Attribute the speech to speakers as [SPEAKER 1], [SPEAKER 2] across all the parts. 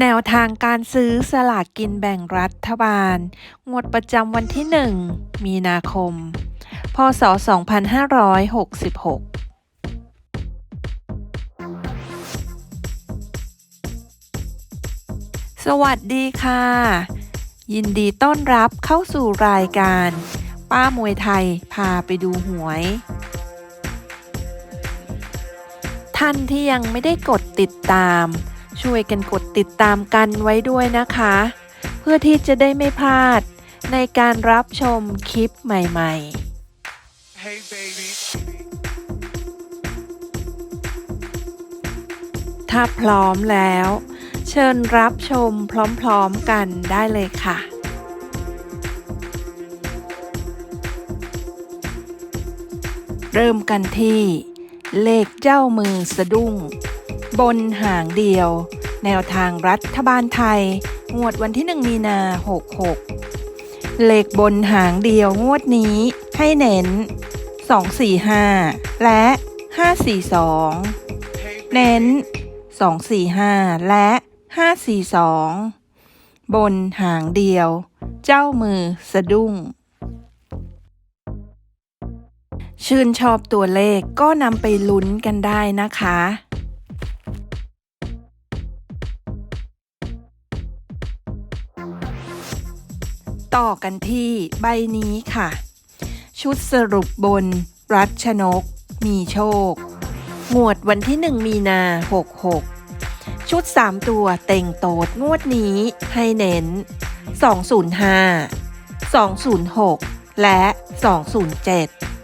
[SPEAKER 1] แนวทางการซื้อสลากกินแบ่งรัฐบาล งวดประจำวันที่ 1 มีนาคม พศ 2566สวัสดีค่ะ ยินดีต้อนรับเข้าสู่รายการ ป้ามวยไทยพาไปดูหวย ท่านที่ยังไม่ได้กดติดตาม ช่วยกันกดติดตามกันไว้ด้วยนะคะ เพื่อที่จะได้ไม่พลาดในการรับชมคลิปใหม่ ๆ
[SPEAKER 2] Hey baby.
[SPEAKER 1] ถ้าพร้อมแล้ว เชิญรับชมพร้อมๆกันได้เลยค่ะเริ่มกันที่ เลขเจ้ามือสะดุ้ง บนหางเดียว แนวทางรัฐบาลไทย งวดวันที่ 1 มีนา 66 เลขบนหางเดียวงวดนี้ให้เน้น 245 และ 542 เน้น 245 และ 542 บนหางเดียว เจ้ามือสะดุ้ง ชื่นชอบตัวเลขก็นำไปลุ้นกันได้นะคะ ต่อกันที่ใบนี้ค่ะ ชุดสรุปบน รัชนก มีโชค งวดวันที่ 1 มีนา 66 ชุด 3 ตัวเต่งโตดงวดนี้ให้เน้น 205 206 และ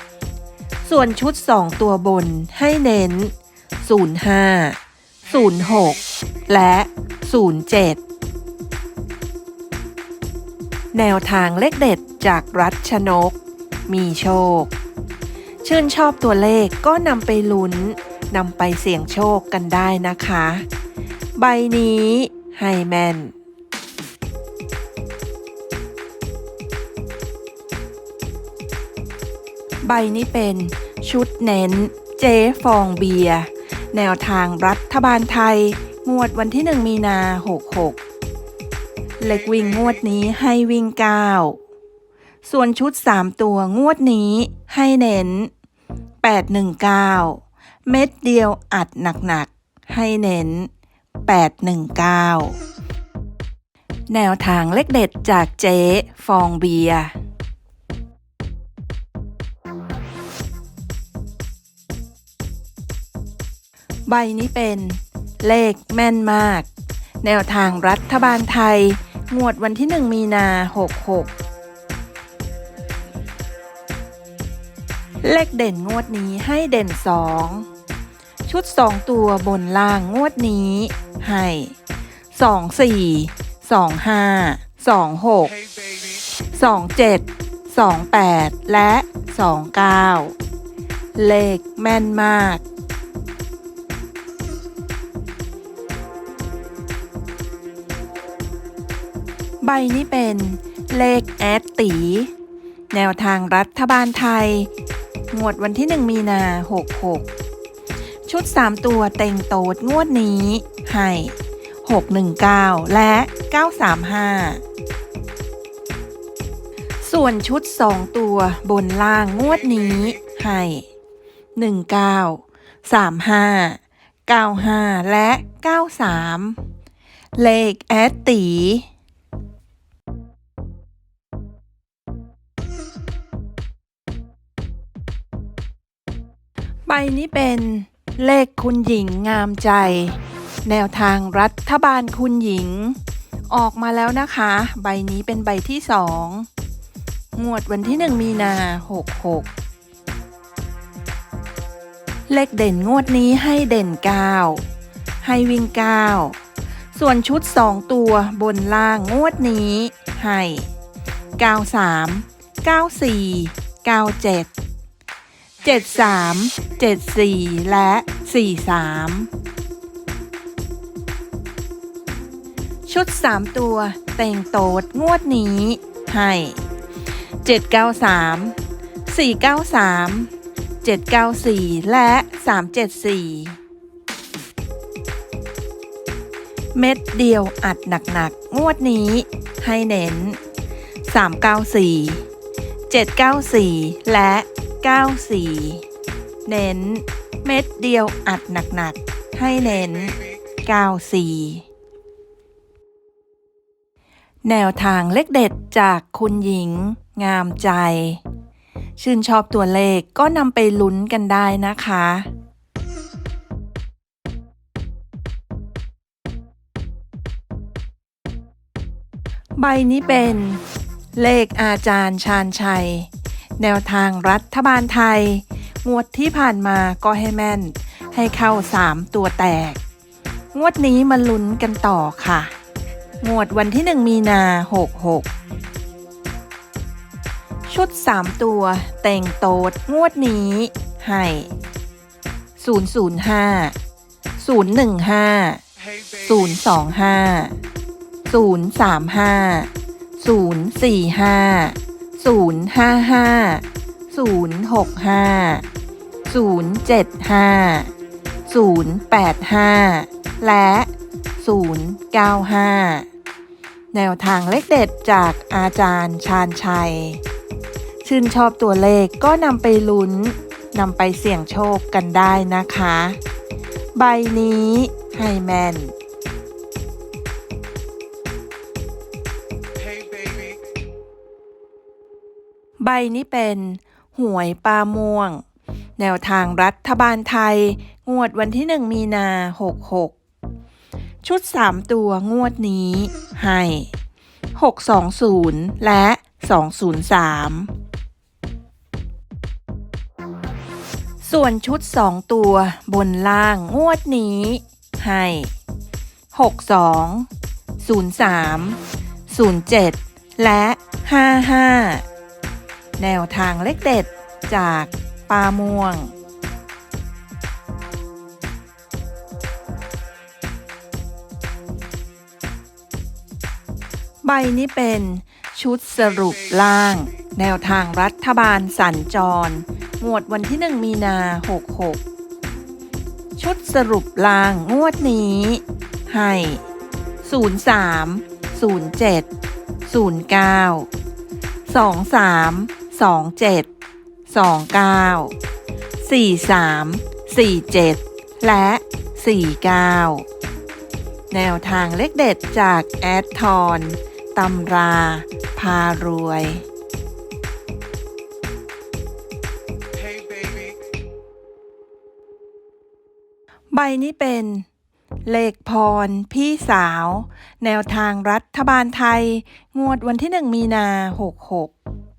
[SPEAKER 1] 207 ส่วนชุด 2 ตัวบนให้เน้น 05 06 และ 07 แนวทางเลขเด็ดจากรัชนก มีโชค ชื่นชอบตัวเลขก็นำไปลุ้นนำไปเสี่ยงโชคกันได้นะคะ ใบนี้ให้แมนใบนี้เป็นชุดเน้น เจ๊ฟองเบียร์แนวทางรัฐบาลไทย งวดวันที่ 1 มีนา 66 เล็กวิ่งงวดนี้ให้วิ่ง9ส่วนชุด3ตัวงวดนี้ให้เน้น 819 เม็ดเดียวอัดหนักๆ ให้เน้น 819 แนวทางเลขเด็ดจากเจ๊ฟองเบียร์ใบนี้เป็นเลขแม่นมาก แนวทางรัฐบาลไทย งวดวันที่ 1 มีนา 66 เลขเด่นงวดนี้ให้เด่น 2 ชุด 2 ตัวบนล่างงวดนี้ ให้ 2 4 2 5 2 6 27 28 และ 29 เลขแม่นมาก ใบนี้เป็นเลขแอดตี แนวทางรัฐบาลไทย งวดวันที่ 1 มีนา 66 ชุด 3 ตัวเต็งโตดงวดนี้ ให้ 619 และ 935 ส่วนชุด 2 ตัวบนล่างงวดนี้ ให้ 19 35 95 และ 93 เลขแอดตี นี้เป็นเลขคุณหญิงงามใจ แนวทางรัฐบาลคุณหญิง ออกมาแล้วนะคะ ใบนี้เป็นใบที่สองงวดวันที่ 1 มีนา66 เลขเด่นงวดนี้ให้เด่น 9 ให้วิ่ง 9 ส่วนชุด 2 ตัวบนล่างงวดนี้ให้ 93 94 97 73 74 และ 43 ชุด 3 ตัว เต่งโตดงวดนี้ ให้ 793 493 794 และ 374 เม็ดเดียวอัดหนักๆ งวดนี้ให้เน้น 394 794 และ 94เน้น เม็ดเดียวอัดหนักๆ ให้เน้น94แนวทางเลขเด็ดจากคุณหญิง งามใจ ชื่นชอบตัวเลขก็นำไปลุ้นกันได้นะคะใบนี้เป็น เลขอาจารย์ชาญชัย แนวทางรัฐบาลไทย งวดที่ผ่านมาก็ให้แม่น ให้เข้า 3 ตัวแตก งวดนี้มาลุ้นกันต่อค่ะ งวดวันที่ 1 มีนา 66 ชุด 3 ตัวแต่งโตด งวดนี้ ให้ 005 015 025 035 045 055 065 075 085 และ 095 แนวทางเลขเด็ดจากอาจารย์ชาญชัย ชื่นชอบตัวเลขก็นำไปลุ้นนำไปเสี่ยงโชคกันได้นะคะ ใบนี้ให้แมน ใบนี้เป็น หวยปลาม่วง แนวทางรัฐบาลไทย งวดวันที่1มีนา66ชุด3ตัวงวดนี้ให้620และ203ส่วนชุด2ตัวบนล่างงวดนี้ ให้62 03 07และ55 แนวทางเลขเด็ดจากปลาม่วง ใบนี้เป็นชุดสรุปล่าง แนวทางรัฐบาลสัญจร งวดวันที่ 1 มีนา 66 ชุดสรุปล่างงวดนี้ ให้ 03 07 09สอง สองเจ็ดสองเก้าสี่สามสี่เจ็ดและสี่เก้าแนวทางเลขเด็ดจากแอดทอนตำรา พารวย
[SPEAKER 2] hey baby,
[SPEAKER 1] ใบนี้เป็นเลขพร พี่สาว แนวทางรัฐบาลไทย งวดวันที่ 1 มีนา 66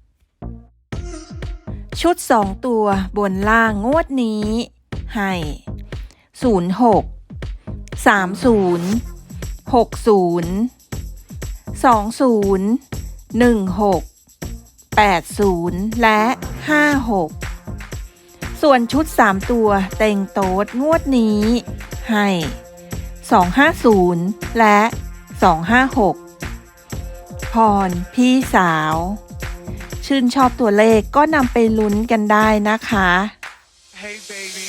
[SPEAKER 1] ชุด 2 ตัวบนล่างงวดนี้ ให้ 06 30 60 20 16 80 และ 56 ส่วนชุด 3 ตัวเต็งโต๊ดงวดนี้ ให้ 250 และ 256 พรพี่สาว ชื่นชอบตัวเลขก็นำไปลุ้นกันได้นะคะ
[SPEAKER 2] hey baby,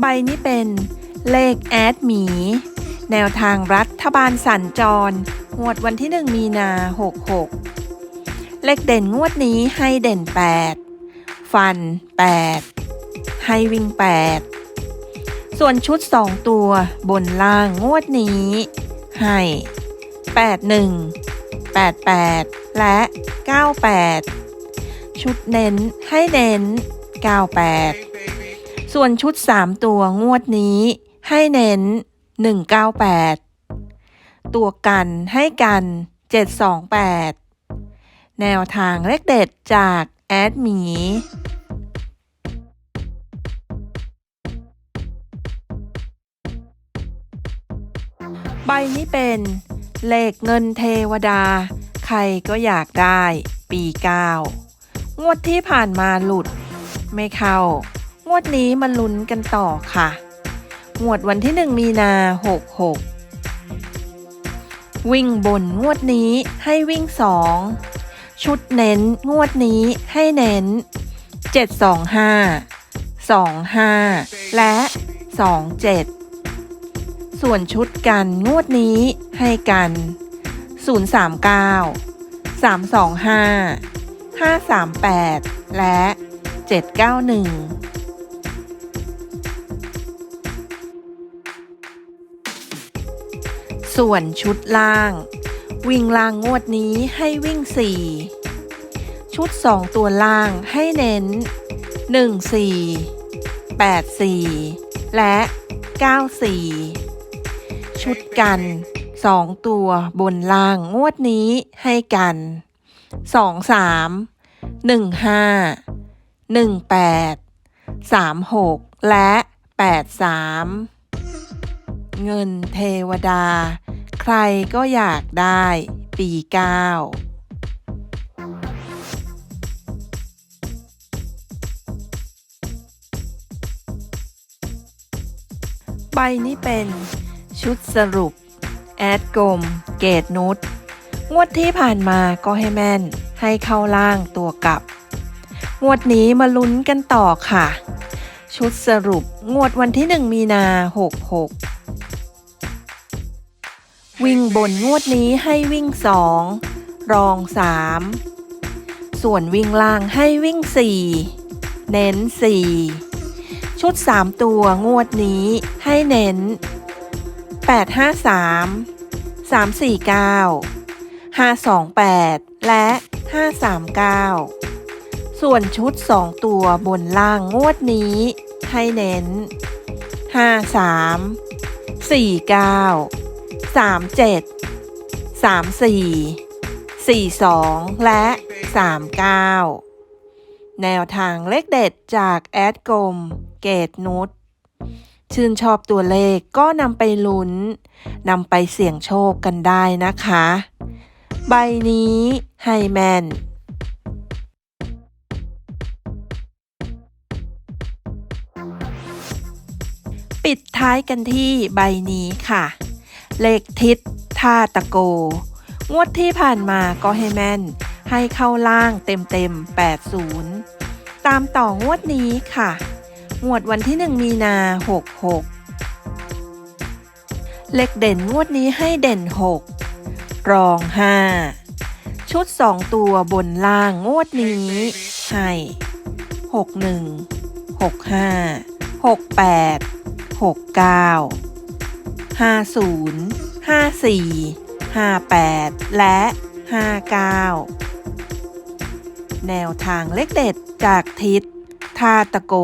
[SPEAKER 1] ใบนี้เป็นเลขแอดหมี แนวทางรัฐบาลสัญจรงวดวันที่ 1 มีนา 66 เลขเด่นงวดนี้ให้เด่น 8 ฟัน 8 ให้วิ่ง 8 ส่วนชุด 2 ตัวบนล่างงวดนี้ให้ 81 88 และ 98 ชุดเน้นให้เน้น 98 ส่วนชุด 3 ตัวงวดนี้ให้เน้น 198 ตัวกันให้กัน 728 แนวทางเลขเด็ดจากแอดหมีใบนี้เป็น เลขเงินเทวดา ใครก็อยากได้ ปีเก้างวดที่ผ่านมาหลุด ไม่เข้า งวดนี้มาลุ้นกันต่อค่ะ งวดวันที่1มีนา66วิ่งบนงวดนี้ให้วิ่ง2ชุดเน้นงวดนี้ให้เน้น 725 25 และ 27 ส่วนชุดกันงวดนี้ ให้กัน 039 325 538 และ 791ส่วนชุดล่าง วิ่งล่างงวดนี้ให้วิ่ง 4 ชุด 2 ตัวล่างให้เน้น 1 4 8 4 และ 9 4 ชุดกัน 2ตัวบนล่างงวดนี้ให้กัน2 3 1 5 1 8 3 6และ8 3เงินเทวดา ใครก็อยากได้ปีเก้าใบนี้เป็นชุดสรุป แอดกลม เกตนุชงวดที่ผ่านมาก็ให้แม่น ให้เข้าล่างตัวกลับ งวดนี้มาลุ้นกันต่อค่ะ ชุดสรุปงวดวันที่ 1 มีนา 66 วิ่งบนงวดนี้ให้วิ่ง 2 รอง 3 ส่วนวิ่งล่างให้วิ่ง 4 เน้น 4 ชุด 3 ตัวงวดนี้ให้เน้น 853 349 528 และ 539 ส่วนชุด 2 ตัวบนล่างงวดนี้ ให้เน้น 53 49 37 34 42 และ 39 แนวทางเลขเด็ดจากแอดกลมเกตนุช ชื่นชอบตัวเลขก็นำไปลุ้นนำไปเสี่ยงโชคกันได้นะคะ ใบนี้ให้แมนปิดท้ายกันที่ใบนี้ค่ะ เลขทิศท่าตะโก งวดที่ผ่านมาก็ให้แม่น ให้เข้าล่างเต็มๆ80 ตามต่องวดนี้ค่ะ งวดวันที่ 1 มีนา 66 เลขเด่นงวดนี้ให้เด่น 6 รอง 5 ชุด 2 ตัวบนล่างงวดนี้ ให้ 61 65 68 69 50 54 58 และ 59 แนวทางเลขเด็ดจากทิศทาตะโก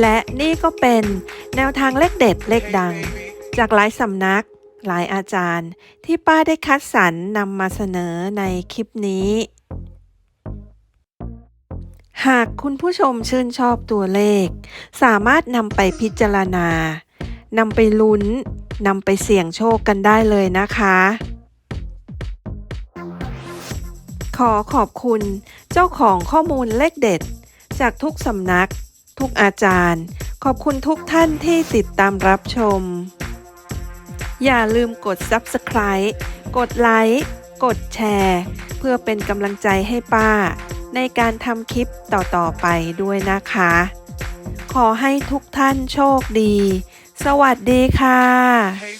[SPEAKER 1] และนี่ก็เป็นแนวทางเลขเด็ดเลขดัง จากหลายสำนักหลายอาจารย์ ที่ป้าได้คัดสรรนำมาเสนอในคลิปนี้ หากคุณผู้ชมชื่นชอบตัวเลข สามารถนำไปพิจารณานำไปลุ้นนำไปเสี่ยงโชคกันได้เลยนะคะ ขอขอบคุณเจ้าของข้อมูลเลขเด็ด จากทุกสำนัก ทุกอาจารย์ ขอบคุณทุกท่านที่ติดตามรับชม อย่าลืมกด Subscribe กดไลค์กดแชร์ เพื่อเป็นกำลังใจให้ป้า ในการทำคลิปต่อๆไปด้วยนะคะ ขอให้ทุกท่านโชคดี สวัสดีค่ะ
[SPEAKER 2] Hey.